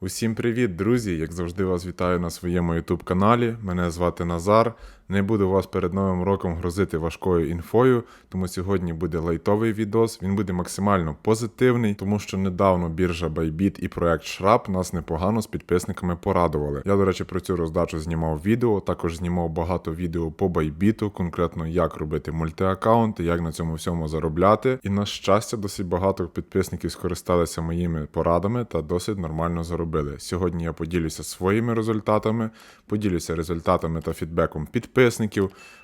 Усім привіт, друзі! Як завжди вас вітаю на своєму YouTube каналі. Мене звати Назар. Не буду вас перед новим роком грозити важкою інфою, тому сьогодні буде лайтовий відос. Він буде максимально позитивний, тому що недавно біржа Bybit і проект Shrap нас непогано з підписниками порадували. Я, до речі, про цю роздачу знімав відео. Також знімав багато відео по Bybit, конкретно як робити мультиаккаунти, як на цьому всьому заробляти. І на щастя, досить багато підписників скористалися моїми порадами та досить нормально заробили. Сьогодні я поділюся своїми результатами, поділюся результатами та фідбеком підписників,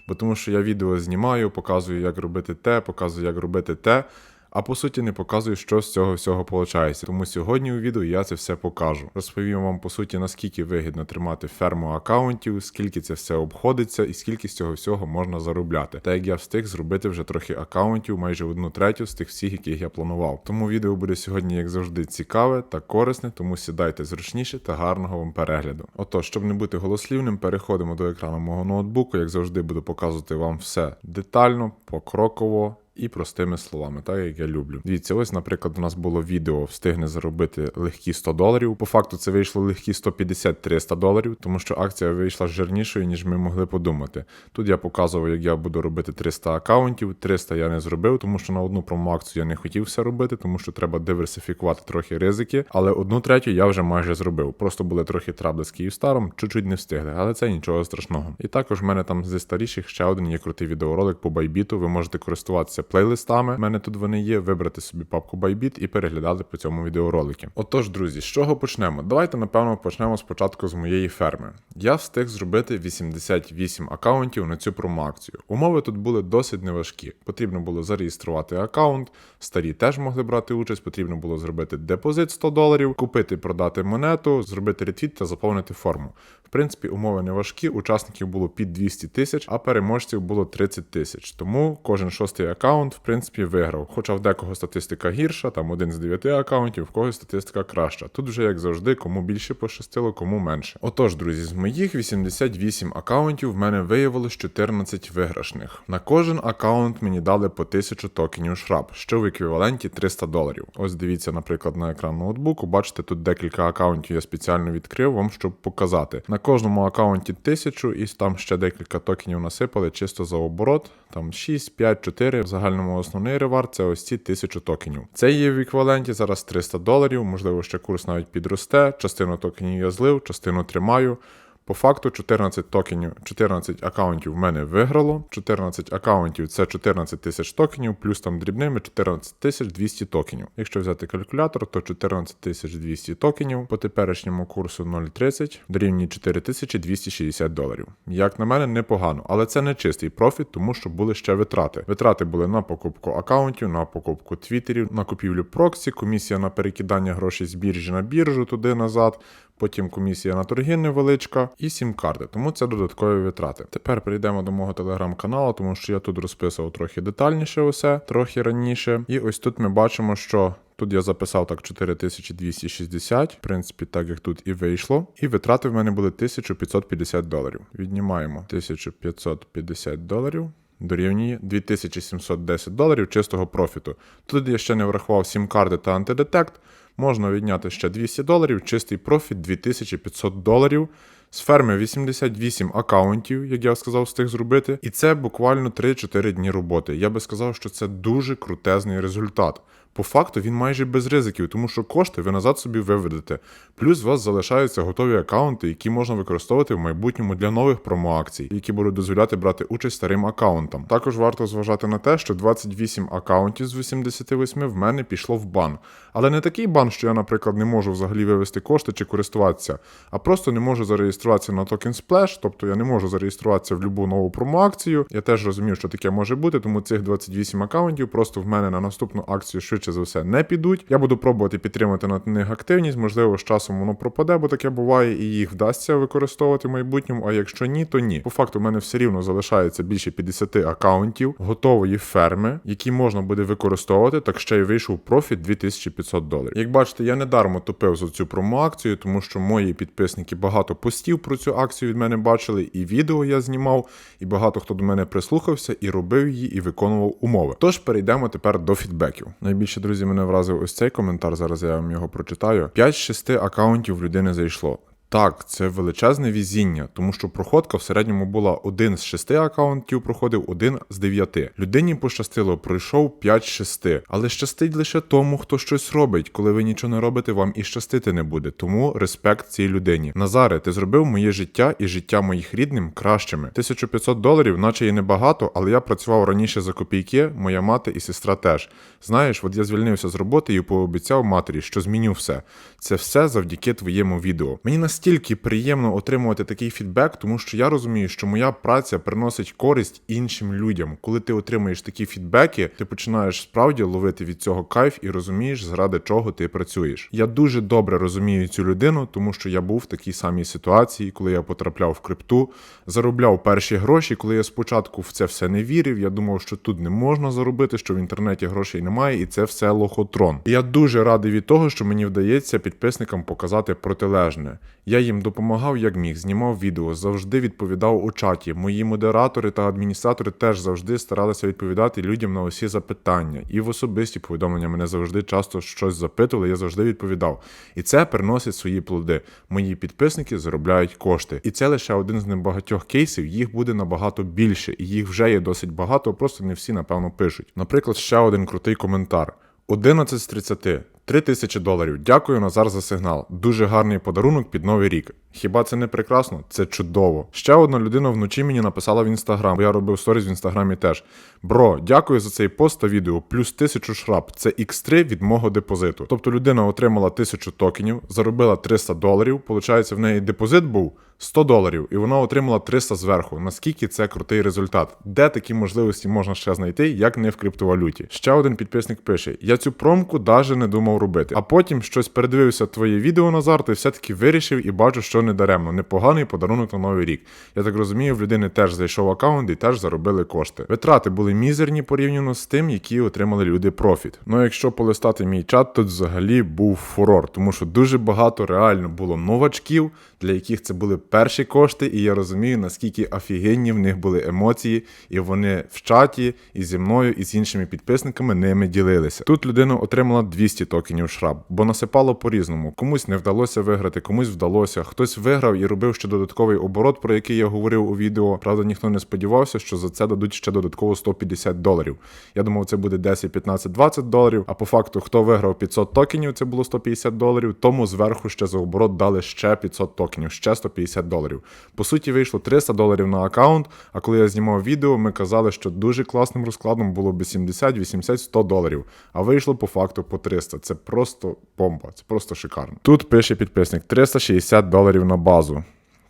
бо тому що я відео знімаю, показую, як робити те, показую, як робити те. А по суті не показую, що з цього всього виходить. Тому сьогодні у відео я це все покажу. Розповім вам по суті, наскільки вигідно тримати ферму аккаунтів, скільки це все обходиться і скільки з цього всього можна заробляти. Та як я встиг зробити вже трохи аккаунтів, майже одну третю з тих всіх, яких я планував. Тому відео буде сьогодні, як завжди, цікаве та корисне, тому сідайте зручніше та гарного вам перегляду. Отож, щоб не бути голослівним, переходимо до екрану мого ноутбуку. Як завжди, буду показувати вам все детально, покроково і простими словами, так як я люблю. Дивіться, ось, наприклад, у нас було відео встигне заробити легкі 100 доларів. По факту це вийшло легкі 150-300 доларів, тому що акція вийшла жирнішою, ніж ми могли подумати. Тут я показував, як я буду робити 300 аккаунтів. 300 я не зробив, тому що на одну промоакцію я не хотів все робити, тому що треба диверсифікувати трохи ризики. Але одну третю я вже майже зробив. Просто були трохи трабли з Київстаром, чуть-чуть не встигли, але це нічого страшного. І також в мене там зі старіших ще один є крутий відеоролик по байбіту. Ви можете користуватися плейлистами. У мене тут вони є. Вибрати собі папку Bybit і переглядати по цьому відеоролики. Отож, друзі, з чого почнемо? Давайте, напевно, почнемо спочатку з моєї ферми. Я встиг зробити 88 акаунтів на цю промоакцію. Умови тут були досить неважкі. Потрібно було зареєструвати акаунт, старі теж могли брати участь, потрібно було зробити депозит 100 доларів, купити, продати монету, зробити ретвіт та заповнити форму. В принципі, умови не важкі, учасників було під 200 тисяч, а переможців було 30 тисяч. Тому кожен шостий акаунт, в принципі, виграв. Хоча в декого статистика гірша, там один з дев'яти акаунтів, в когось статистика краща. Тут вже як завжди, кому більше пощастило, кому менше. Отож, друзі, з моїх 88 акаунтів в мене виявилось 14 виграшних. На кожен акаунт мені дали по 1000 токенів шраб, що в еквіваленті 300 доларів. Ось дивіться, наприклад, на екран ноутбуку. Бачите, тут декілька акаунтів я спеціально відкрив вам, щоб показати. На кожному акаунті 1000 і там ще декілька токенів насипали чисто за оборот. Там 6, 5, 4. В загальному основний ревард це ось ці 1000 токенів. Це є в еквіваленті зараз 300 доларів, можливо, ще курс навіть підросте. Частину токенів я злив, частину тримаю. По факту 14 токенів, 14 акаунтів в мене виграло. 14 акаунтів це 14 тисяч токенів, плюс там дрібними 14 тисяч 200 токенів. Якщо взяти калькулятор, то 14 тисяч 200 токенів по теперішньому курсу 0,30 дорівнює 4260 доларів. Як на мене, непогано, але це не чистий профіт, тому що були ще витрати. Витрати були на покупку акаунтів, на покупку твіттерів, на купівлю проксі, комісія на перекидання грошей з біржі на біржу туди назад. Потім комісія на торги невеличка і сім-карти, тому це додаткові витрати. Тепер перейдемо до мого телеграм-каналу, тому що я тут розписував трохи детальніше усе, трохи раніше. І ось тут ми бачимо, що. Тут я записав так 4260, в принципі, так як тут і вийшло. І витрати в мене були 1550 доларів. Віднімаємо 1550 доларів. Дорівнює 2710 доларів чистого профіту. Тут я ще не врахував сім карти та антидетект. Можна відняти ще 200 доларів, чистий профіт 2500 доларів. З ферми 88 акаунтів, як я сказав, встиг зробити. І це буквально 3-4 дні роботи. Я би сказав, що це дуже крутезний результат. По факту він майже без ризиків, тому що кошти ви назад собі виведете. Плюс у вас залишаються готові акаунти, які можна використовувати в майбутньому для нових промоакцій, які будуть дозволяти брати участь старим акаунтам. Також варто зважати на те, що 28 акаунтів з 88 в мене пішло в бан. Але не такий бан, що я, наприклад, не можу взагалі вивести кошти чи користуватися, а просто не можу зареєструватися на токен Splash, тобто я не можу зареєструватися в будь-яку нову промоакцію. Я теж розумів, що таке може бути, тому цих 28 акаунтів просто в мене на наступну акцію швидше за все не підуть. Я буду пробувати підтримати на них активність, можливо, з часом воно пропаде, бо таке буває, і їх вдасться використовувати в майбутньому. А якщо ні, то ні. По факту, в мене все рівно залишається більше 50 акаунтів готової ферми, які можна буде використовувати, так ще й вийшов профіт 2500 доларів. Як бачите, я недармо топив за цю промоакцію, тому що мої підписники багато постів про цю акцію від мене бачили, і відео я знімав, і багато хто до мене прислухався і робив її, і виконував умови. Тож перейдемо тепер до фідбеків. Найбільше Найбільше, друзі, мене вразив ось цей коментар. Зараз я вам його прочитаю. 5 з 6 акаунтів в людини зайшло. Так, це величезне візіння, тому що проходка в середньому була один з шести акаунтів, проходив один з дев'яти. Людині пощастило, пройшов 5 з 6. Але щастить лише тому, хто щось робить. Коли ви нічого не робите, вам і щастити не буде. Тому респект цій людині. Назаре, ти зробив моє життя і життя моїх рідним кращими. 1500 доларів, наче і небагато, але я працював раніше за копійки, моя мати і сестра теж. Знаєш, от я звільнився з роботи і пообіцяв матері, що зміню все. Це все завдяки твоєму відео. Мені настільки приємно отримувати такий фідбек, тому що я розумію, що моя праця приносить користь іншим людям. Коли ти отримуєш такі фідбеки, ти починаєш справді ловити від цього кайф і розумієш, заради чого ти працюєш. Я дуже добре розумію цю людину, тому що я був в такій самій ситуації, коли я потрапляв в крипту, заробляв перші гроші. Коли я спочатку в це все не вірив, я думав, що тут не можна заробити, що в інтернеті грошей немає, і це все лохотрон. Я дуже радий від того, що мені вдається підписникам показати протилежне. Я їм допомагав як міг, знімав відео, завжди відповідав у чаті. Мої модератори та адміністратори теж завжди старалися відповідати людям на усі запитання. І в особисті повідомлення мене завжди часто щось запитували, я завжди відповідав. І це приносить свої плоди. Мої підписники заробляють кошти. І це лише один з небагатьох кейсів. Їх буде набагато більше, і їх вже є досить багато, просто не всі напевно пишуть. Наприклад, ще один крутий коментар. 11 з 30. 3 тисячі доларів. Дякую Назар за сигнал. Дуже гарний подарунок під новий рік. Хіба це не прекрасно? Це чудово. Ще одна людина вночі мені написала в інстаграм, бо я робив сторіс в інстаграмі теж. Бро, дякую за цей пост та відео. Плюс тисячу шраб. Це X3 від мого депозиту. Тобто людина отримала тисячу токенів, заробила 300 доларів. Получається, в неї депозит був 100 доларів, і вона отримала 300 зверху. Наскільки це крутий результат? Де такі можливості можна ще знайти, як не в криптовалюті? Ще один підписник пише: Я цю промку даже не думав робити. А потім щось передивився твоє відео Назар, ти все-таки вирішив і бачу, що не даремно. Непоганий подарунок на новий рік. Я так розумію, в людини теж зайшов аккаунт і теж заробили кошти. Витрати були мізерні порівняно з тим, які отримали люди профіт. Ну якщо полистати мій чат, то взагалі був фурор, тому що дуже багато реально було новачків, для яких це були перші кошти, і я розумію, наскільки офігенні в них були емоції, і вони в чаті і зі мною, і з іншими підписниками ними ділилися. Тут людина отримала 200 токенів шраб, бо насипало по-різному. Комусь не вдалося виграти, комусь вдалося. Хтось виграв і робив ще додатковий оборот, про який я говорив у відео. Правда, ніхто не сподівався, що за це дадуть ще додатково 150 доларів. Я думав, це буде 10, 15, 20 доларів. А по факту, хто виграв 500 токенів, це було 150 доларів. Тому зверху ще за оборот дали ще 500 токенів, ще 150 доларів. По суті, вийшло 300 доларів на аккаунт. А коли я знімав відео, ми казали, що дуже класним розкладом було б 70, 80, 100 доларів. А вийшло по факту по 300. Це просто бомба, це просто шикарно. Тут пише підписник 360 доларів на базу.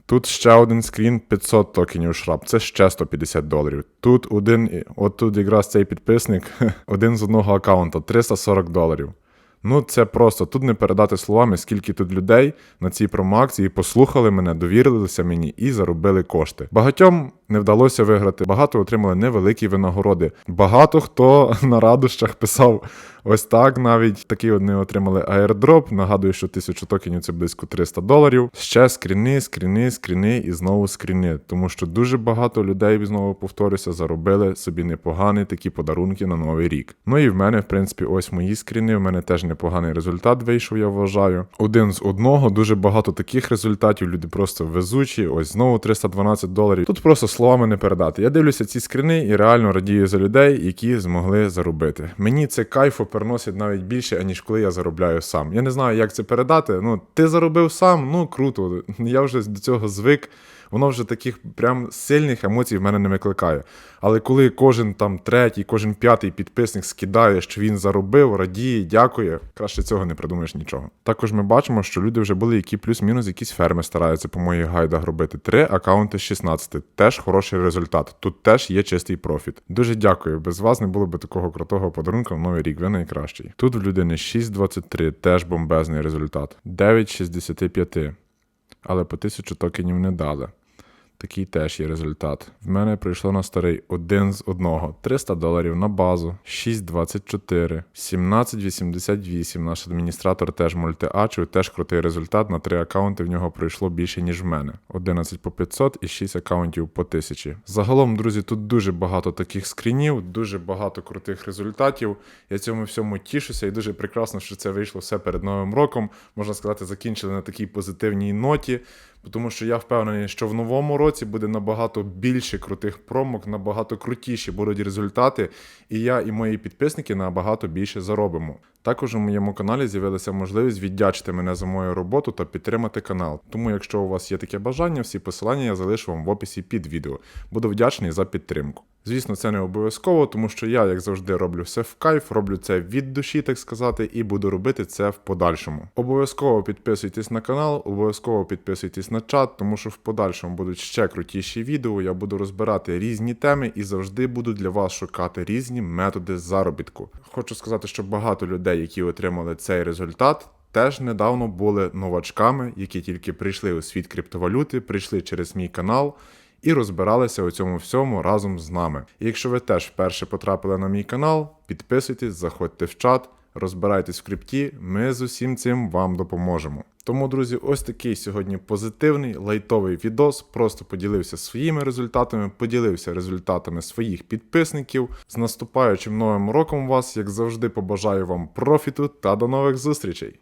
Тут ще один скрін 500 токенів шраб, це ще 150 доларів. Тут один, от тут якраз цей підписник, один з одного аккаунта, 340 доларів. Ну, це просто тут не передати словами, скільки тут людей на цій промоакції послухали мене, довірилися мені і заробили кошти. Багатьом не вдалося виграти, багато отримали невеликі винагороди. Багато хто на радощах писав ось так. Навіть такі одні отримали аірдроп. Нагадую, що 1000 токенів це близько 300 доларів. Ще скріни, скріни, скріни і знову скріни. Тому що дуже багато людей знову повторюся, заробили собі непогані такі подарунки на новий рік. Ну і в мене, в принципі, ось мої скріни. В мене теж непоганий результат вийшов, я вважаю. Один з одного, дуже багато таких результатів. Люди просто везучі. Ось знову 312 доларів. Тут просто словами не передати. Я дивлюся ці скрини і реально радію за людей, які змогли заробити. Мені це кайфу переносить навіть більше, аніж коли я заробляю сам. Я не знаю, як це передати. Ну, ти заробив сам, ну круто. Я вже до цього звик. Воно вже таких прям сильних емоцій в мене не викликає. Але коли кожен там третій, кожен п'ятий підписник скидає, що він заробив, радіє, дякує, краще цього не придумаєш нічого. Також ми бачимо, що люди вже були, які плюс-мінус якісь ферми стараються по моїх гайдах робити. Три акаунти з 16. Теж хороший результат. Тут теж є чистий профіт. Дуже дякую. Без вас не було б такого крутого подарунка в новий рік. Ви найкращий. Тут в людини 6,23, теж бомбезний результат. 9,65. Але по 1000 токенів не дали. Такий теж є результат. В мене прийшло на старий один з одного. 300 доларів на базу, 6,24, 17,88. Наш адміністратор теж мультиачив, теж крутий результат. На три аккаунти в нього пройшло більше, ніж в мене. 11 по 500 і 6 аккаунтів по 1000. Загалом, друзі, тут дуже багато таких скрінів, дуже багато крутих результатів. Я цьому всьому тішуся і дуже прекрасно, що це вийшло все перед Новим роком. Можна сказати, закінчили на такій позитивній ноті. Тому що я впевнений, що в новому році буде набагато більше крутих промок, набагато крутіші будуть результати, і я і мої підписники набагато більше заробимо. Також у моєму каналі з'явилася можливість віддячити мене за мою роботу та підтримати канал. Тому, якщо у вас є таке бажання, всі посилання я залишу вам в описі під відео. Буду вдячний за підтримку. Звісно, це не обов'язково, тому що я, як завжди, роблю все в кайф, роблю це від душі, так сказати, і буду робити це в подальшому. Обов'язково підписуйтесь на канал, обов'язково підписуйтесь на чат, тому що в подальшому будуть ще крутіші відео. Я буду розбирати різні теми і завжди буду для вас шукати різні методи заробітку. Хочу сказати, що багато людей, які отримали цей результат. Теж недавно були новачками, які тільки прийшли у світ криптовалюти, прийшли через мій канал і розбиралися у цьому всьому разом з нами. І якщо ви теж вперше потрапили на мій канал, підписуйтесь, заходьте в чат, розбирайтесь в крипті, ми з усім цим вам допоможемо. Тому, друзі, ось такий сьогодні позитивний лайтовий відос. Просто поділився своїми результатами, поділився результатами своїх підписників. З наступаючим новим роком вас, як завжди, побажаю вам профіту та до нових зустрічей!